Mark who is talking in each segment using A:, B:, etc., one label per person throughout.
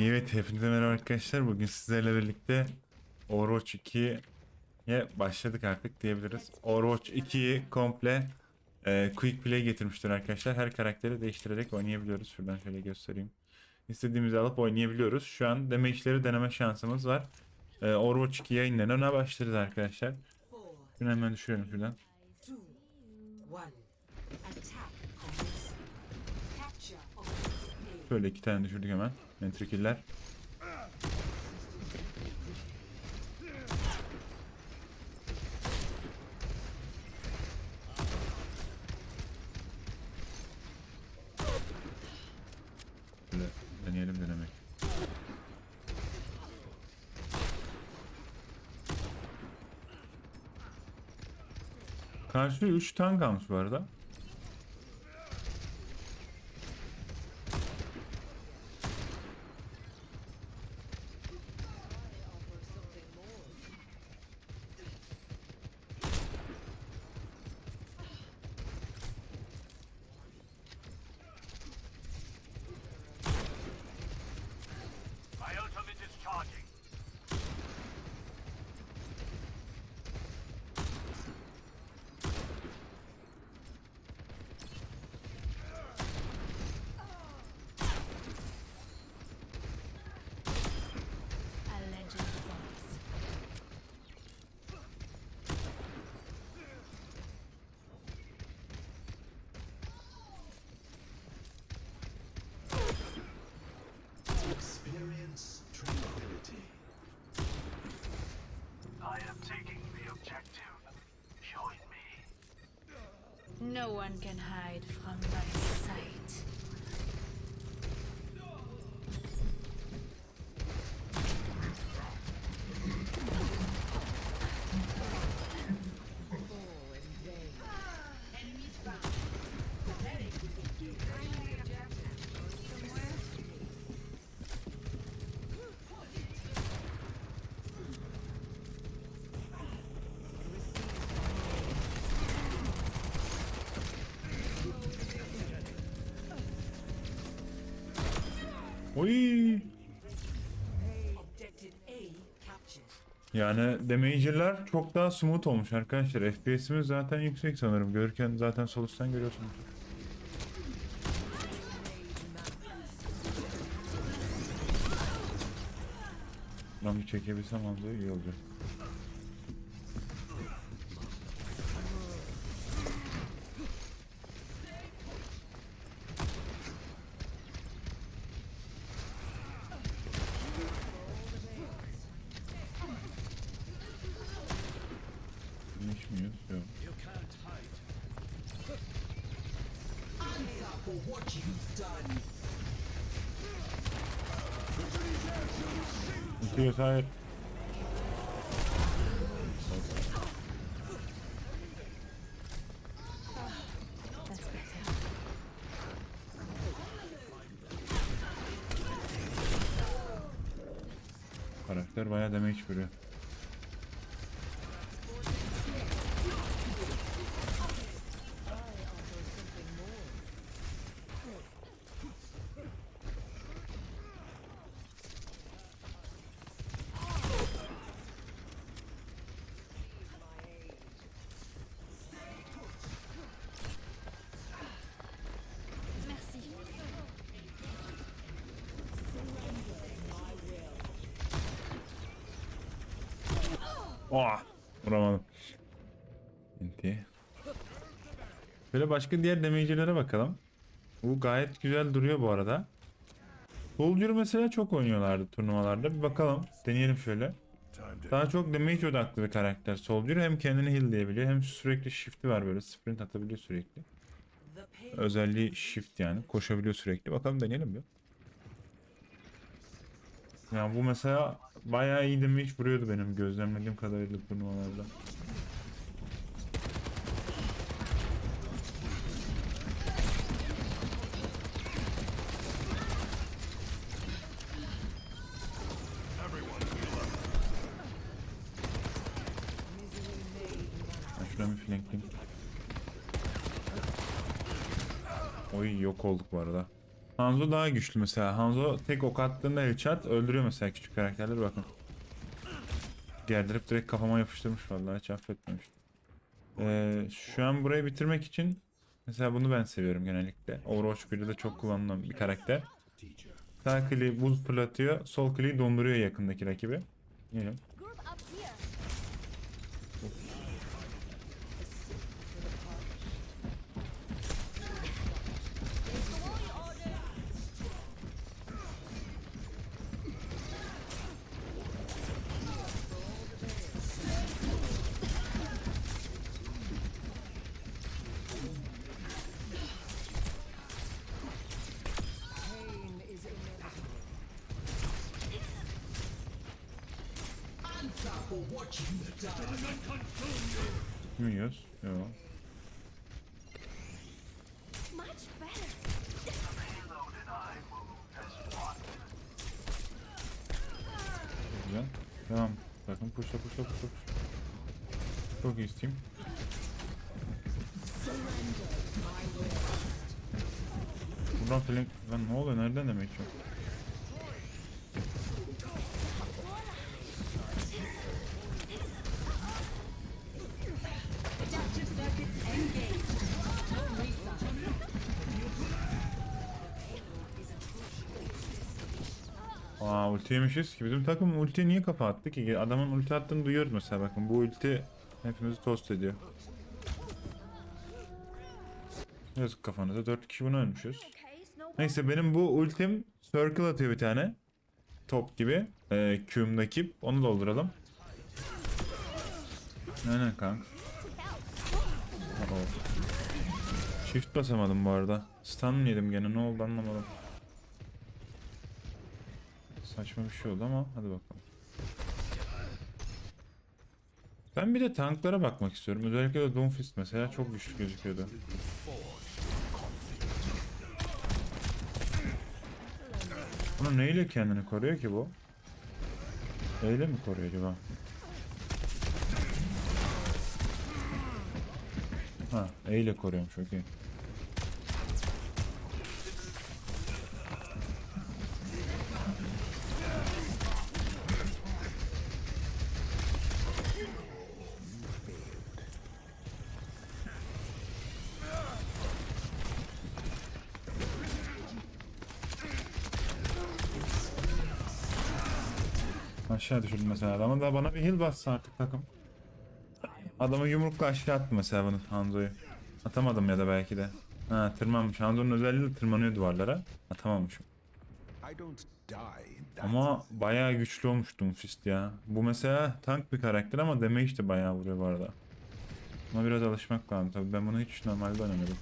A: Evet hepinize merhaba arkadaşlar. Bugün sizlerle birlikte Overwatch 2'ye başladık artık diyebiliriz. Overwatch 2'yi komple e, Quick Play getirmiştir arkadaşlar. Her karakteri değiştirerek oynayabiliyoruz. Şuradan şöyle göstereyim. İstediğimizi alıp oynayabiliyoruz. Şu an damage'leri deneme şansımız var. E, Overwatch 2 yayınlarına başlarız arkadaşlar. Şunu hemen düşürelim şuradan. Şöyle iki tane düşürdük hemen. Mentrikiller. Şöyle deneyelim denemek. Karşı 3 tank almış bu arada.
B: No one can hide from my sight.
A: Oy! Yani damager'lar çok daha smooth olmuş arkadaşlar. FPS'imiz zaten yüksek sanırım. Görürken zaten sol üstten görüyorsunuz. Lan bir çekebilsem az iyi olacak.
C: You can't hide. Answer for what you've done.
B: That's better.
A: Karakter bayağı damage vuruyor. Oha! Vuramadım. Inti. Böyle başka diğer damage'lere bakalım. Bu gayet güzel duruyor bu arada. Soldier mesela çok oynuyorlardı turnuvalarda. Bir bakalım. Deneyelim şöyle. Daha çok damage odaklı bir karakter Soldier. Hem kendini heal'leyebiliyor hem sürekli shift'i var böyle. Sprint atabiliyor sürekli. Özelliği shift yani. Koşabiliyor sürekli. Bakalım deneyelim bir. Yani bu mesela bayağı iyi damage vuruyordu benim gözlemlediğim kadarıyla turnuvalarda. Şuradan bir flankleyeyim. Oy yok olduk bu arada. Hanzo daha güçlü mesela. Hanzo tek ok attığında headshot öldürüyor mesela küçük karakterleri bakın. Gerdirip direkt kafama yapıştırmış vallahi hiç affetmemiş. Ee, şu an burayı bitirmek için mesela bunu ben seviyorum genellikle. Overwatch 1'de de çok kullanılan bir karakter. Sağ kliği buz fırlatıyor, sol kliği donduruyor yakındaki rakibi. Gelin.
D: As one.
A: Güzel. Devam. Bakın puşla puşla puşla puşla. Çok isteyeyim. Buradan flank... Lan ne oluyor? Nereden demek yok? Ulti ki bizim takım ultiye niye kafa attı ki? Adamın ulti attığını duyuyoruz mesela bakın bu ulti hepimizi tost ediyor. Yazık kafanıza 4 kişi bunu ölmüşüz. Neyse benim bu ultim circle atıyor bir tane. Top gibi. Ee, Q'umdaki onu dolduralım. Aynen kanka. Uh-oh. Shift basamadım bu arada. Stun yedim gene ne oldu anlamadım. Saçma bir şey oldu ama hadi bakalım. Ben bir de tanklara bakmak istiyorum. Özellikle de Doomfist mesela çok güçlü gözüküyordu. Bunu neyle kendini koruyor ki bu? Eyle mi koruyor acaba? Ha, eyle koruyormuş okey. Aşağı düşürdüm mesela adamı da bana bir heal bassa artık takım. Adamı yumrukla aşağı attı mesela bunu Hanzo'yu. Atamadım ya da belki de. Ha tırmanmış. Hanzo'nun özelliği de tırmanıyor duvarlara. Atamamışım. Ama bayağı güçlü olmuş Doomfist ya. Bu mesela tank bir karakter ama damage de bayağı vuruyor bu arada. Buna biraz alışmak lazım tabii. Ben bunu hiç normalde oynamadım.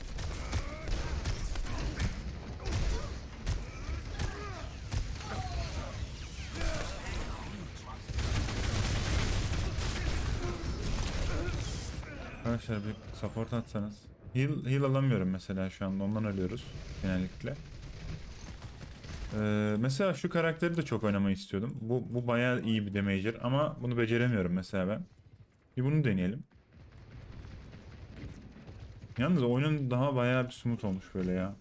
A: Arkadaşlar bir support atsanız. Heal, heal alamıyorum mesela şu anda ondan ölüyoruz genellikle. Ee, mesela şu karakteri de çok oynamayı istiyordum. Bu, bu bayağı iyi bir damager ama bunu beceremiyorum mesela ben. Bir bunu deneyelim. Yalnız oyunun daha bayağı bir smooth olmuş böyle ya.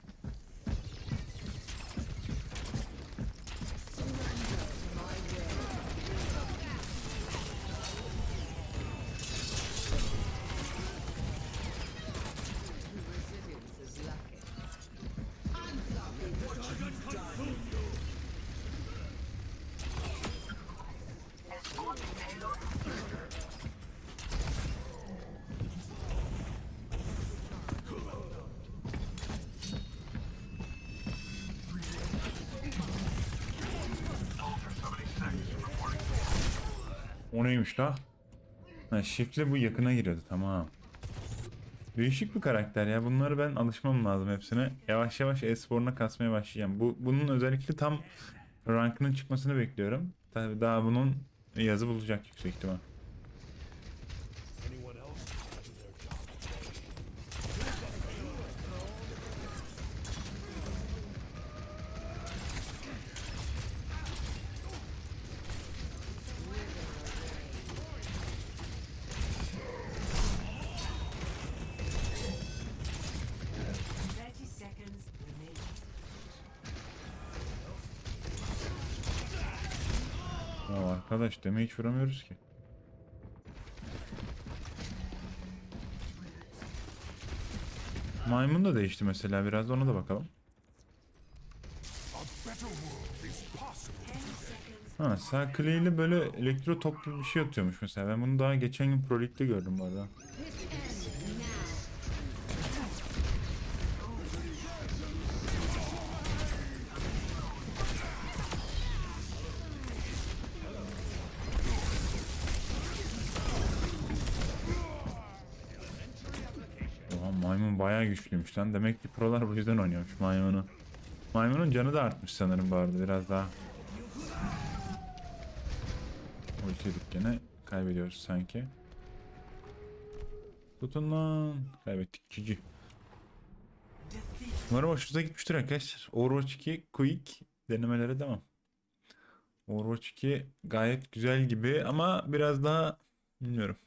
A: O neymiş la? Ha, shift'le bu yakına giriyordu tamam. Değişik bir karakter ya. Bunları ben alışmam lazım hepsine. Yavaş yavaş e-sporuna kasmaya başlayacağım. Bu bunun özellikle tam rankının çıkmasını bekliyorum. Tabii daha bunun yazı bulacak yüksek ihtimal. Arkadaş deme hiç vuramıyoruz ki. Maymun da değişti mesela biraz da ona da bakalım. Ha sağ kliğiyle böyle elektro toplu bir şey atıyormuş mesela. Ben bunu daha geçen gün Pro League'de gördüm bu arada. Bayağı güçlüymüş lan. Demek ki prolar bu yüzden oynuyormuş maymunu. Maymunun canı da artmış sanırım bu arada biraz daha. Ultiyedik gene. Kaybediyoruz sanki. Tutun lan. Kaybettik. Cici. Umarım hoşunuza gitmiştir arkadaşlar. Overwatch 2 Quick denemelere devam. Overwatch 2 gayet güzel gibi ama biraz daha bilmiyorum.